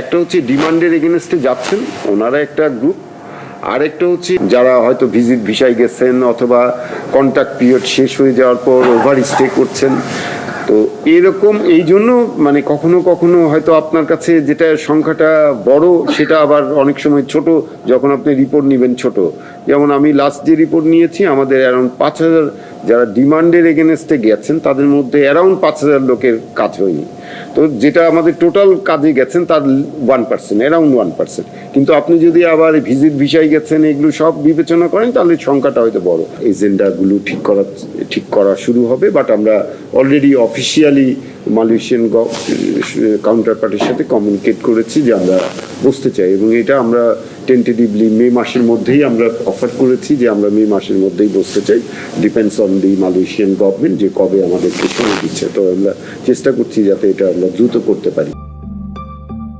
একটা হচ্ছে ডিমান্ডের এগেনস্টে যাচ্ছেন, ওনারা একটা গ্রুপ আরেকটা হচ্ছে যারা হয়তো ভিজিট ভিসায় গেছেন অথবা কন্ট্যাক্ট পিরিয়ড শেষ হয়ে যাওয়ার পর ওভার স্টে করছেন। তো এরকম, এই জন্য মানে কখনো কখনো হয়তো আপনার কাছে যেটা সংখ্যাটা বড়, সেটা আবার অনেক সময় ছোট, যখন আপনি রিপোর্ট নেবেন ছোট। যেমন আমি লাস্ট যে রিপোর্ট নিয়েছি, আমাদের অ্যারাউন্ড পাঁচ হাজার যারা ডিমান্ডের এগেনস্টে গেছেন, তাদের মধ্যে অ্যারাউন্ড পাঁচ হাজার লোকের কাজ হয়নি। তো যেটা আমাদের টোটাল কাজে গেছেন তার one percent around one percent কিন্তু আপনি যদি আবার ভিজিট ভিসায় গেছেন, এগুলো সব বিবেচনা করেন, তাহলে সংখ্যাটা হয়তো বড়। এজেন্ডাগুলো ঠিক করা ঠিক করা শুরু হবে বাট আমরা অলরেডি অফিসিয়ালি মালয়েশিয়ান কাউন্টার পার্টির সাথে কমিউনিকেট করেছি যে আমরা বসতে চাই এবং এটা আমরা টেন্টেটিভলি মে মাসের মধ্যেই আমরা অফার করেছি যে আমরা মে মাসের মধ্যেই বসতে চাই। Depends on the Malaysian government যে কবে আমাদেরকে সময় দিচ্ছে। তো আমরা চেষ্টা করছি যাতে এটা আমরা দ্রুত করতে পারি।